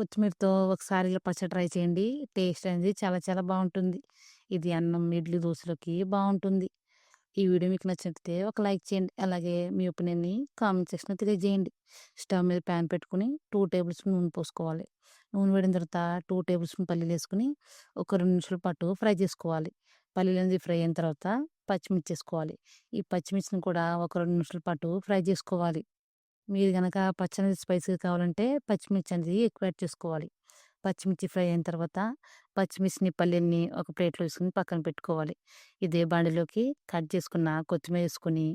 కొత్తిమీరతో ఒకసారి ఇలా పచ్చడి ట్రై చేయండి. టేస్ట్ అనేది చాలా చాలా బాగుంటుంది ఇది అన్నం, ఇడ్లీ, దోశలోకి బాగుంటుంది ఈ వీడియో మీకు నచ్చితే ఒక లైక్ చేయండి. అలాగే మీ ఒపీనియన్‌ని కామెంట్ సెక్షన్‌లో తెలియజేయండి. స్టవ్ మీద ప్యాన్ పెట్టుకొని 2 టేబుల్ స్పూన్ నూనె పోసుకోవాలి. నూనె వేడిన తర్వాత టూ టేబుల్ స్పూన్ పల్లీలేసుకొని ఒక రెండు నిమిషాల పాటు ఫ్రై చేసుకోవాలి. పల్లీలనేది ఫ్రై అయిన తర్వాత పచ్చిమిర్చి వేసుకోవాలి ఈ పచ్చిమిర్చిని కూడా ఒక రెండు నిమిషాల పాటు ఫ్రై చేసుకోవాలి. మీరు కనుక పచ్చని స్పైసీ కావాలంటే పచ్చిమిర్చి అనేది ఎక్కువ యాడ్ చేసుకోవాలి. పచ్చిమిర్చి ఫ్రై అయిన తర్వాత పచ్చిమిర్చిని, పల్లీలని ఒక ప్లేట్‌లో వేసుకుని పక్కన పెట్టుకోవాలి. ఇదే బాండిలోకి కట్ చేసుకున్న కొత్తిమీర వేసుకుని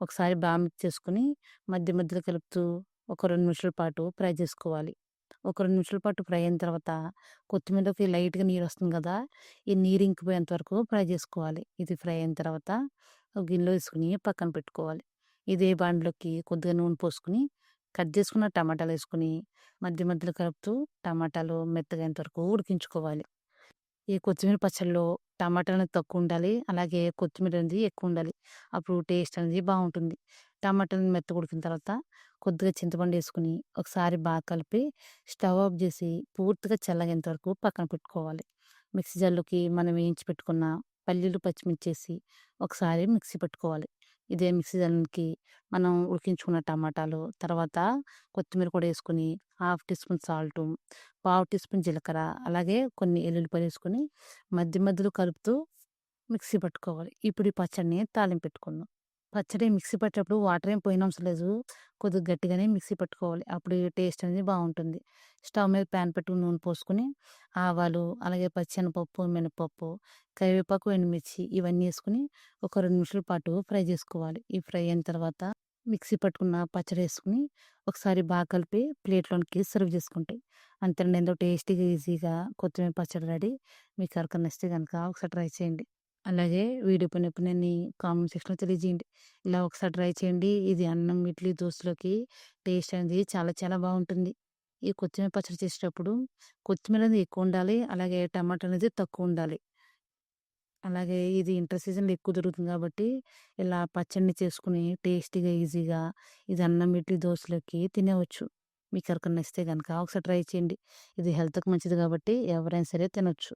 ఒకసారి బాగా మిక్స్ చేసుకొని మధ్య మధ్యలో కలుపుతూ ఒక రెండు నిమిషాల పాటు ఫ్రై చేసుకోవాలి. ఒక రెండు నిమిషాల పాటు ఫ్రై అయిన తర్వాత కొత్తిమీరలోకి లైట్‌గా నీరు వస్తుంది కదా! ఈ నీరు ఇంకిపోయేంత వరకు ఫ్రై చేసుకోవాలి. ఇది ఫ్రై అయిన తర్వాత ఒక గిన్నెలో వేసుకుని పక్కన పెట్టుకోవాలి. ఇదే బాండ్లోకి కొద్దిగా నూనె పోసుకొని కట్ చేసుకున్న టమాటాలు వేసుకుని మధ్య మధ్యలో కలుపుతూ టమాటాలు మెత్తగైనంత వరకు ఉడికించుకోవాలి. ఈ కొత్తిమీర పచ్చడిలో టమాటాలు అనేది తక్కువ ఉండాలి. అలాగే కొత్తిమీర అనేది ఎక్కువ ఉండాలి. అప్పుడు టేస్ట్ అనేది బాగుంటుంది టమాటాలు మెత్తగా ఉడికిన తర్వాత కొద్దిగా చింతపండు వేసుకుని ఒకసారి బాగా కలిపి స్టవ్ ఆఫ్ చేసి పూర్తిగా చల్లగేంత వరకు పక్కన పెట్టుకోవాలి. మిక్సీ జార్‌లోకి మనం వేయించి పెట్టుకున్న పల్లీలు, పచ్చిమిర్చి వేసి ఒకసారి మిక్సీ పెట్టుకోవాలి ఇదే మిక్సీ జార్‌లోకి మనం ఉడికించుకున్న టమాటాలు, తర్వాత కొత్తిమీర కూడా వేసుకుని హాఫ్ టీ స్పూన్ సాల్టు, పావు టీ స్పూన్ జీలకర్ర, అలాగే కొన్ని ఎల్లుల్లిపాయలు ఏసుకొని మధ్య మధ్యలో కలుపుతూ మిక్సీ పట్టుకోవాలి. ఇప్పుడు ఈ పచ్చడిని తాలింపు పెట్టుకుందాం. పచ్చడి మిక్సీ పట్టేటప్పుడు వాటర్ ఏం పోయనవసరం లేదు. కొద్దిగా గట్టిగానే మిక్సీ పట్టుకోవాలి. అప్పుడు టేస్ట్ అనేది బాగుంటుంది స్టవ్ మీద ప్యాన్ పెట్టుకుని నూనె పోసుకొని ఆవాలు, అలాగే పచ్చనిపప్పు మినపప్పు, కరివేపాకు, ఎండుమిర్చి ఇవన్నీ వేసుకుని ఒక రెండు నిమిషాల పాటు ఫ్రై చేసుకోవాలి. ఈ ఫ్రై అయిన తర్వాత మిక్సీ పట్టుకున్న పచ్చడి వేసుకుని ఒకసారి బాగా కలిపి ప్లేట్‌లోనికి సర్వ్ చేసుకుంటాయి అంతేనండి ఎంతో టేస్టీగా, ఈజీగా కొత్తిమీర పచ్చడి రెడీ. మీకు ఎవరికైనా నచ్చితే కనుక ఒకసారి ట్రై చేయండి. అలాగే వీడియో పని ఒపీనియన్‌ని కామెంట్ సెక్షన్‌లో తెలియజేయండి. ఇలా ఒకసారి ట్రై చేయండి. ఇది అన్నం, ఇడ్లీ, దోశలోకి టేస్ట్ అనేది చాలా చాలా బాగుంటుంది ఈ కొత్తిమీర పచ్చడి చేసేటప్పుడు కొత్తిమీర అనేది ఎక్కువ ఉండాలి. అలాగే టమాటా అనేది తక్కువ ఉండాలి. అలాగే ఇది ఇంటర్ సీజన్‌లో ఎక్కువ దొరుకుతుంది కాబట్టి ఇలా పచ్చడిని చేసుకుని టేస్టీగా, ఈజీగా ఇది అన్నం, ఇడ్లీ, దోశలోకి తినవచ్చు మీకు ఎవరికైనా నచ్చితే కనుక ఒకసారి ట్రై చేయండి. ఇది హెల్త్‌కి మంచిది కాబట్టి ఎవరైనా సరే తినొచ్చు.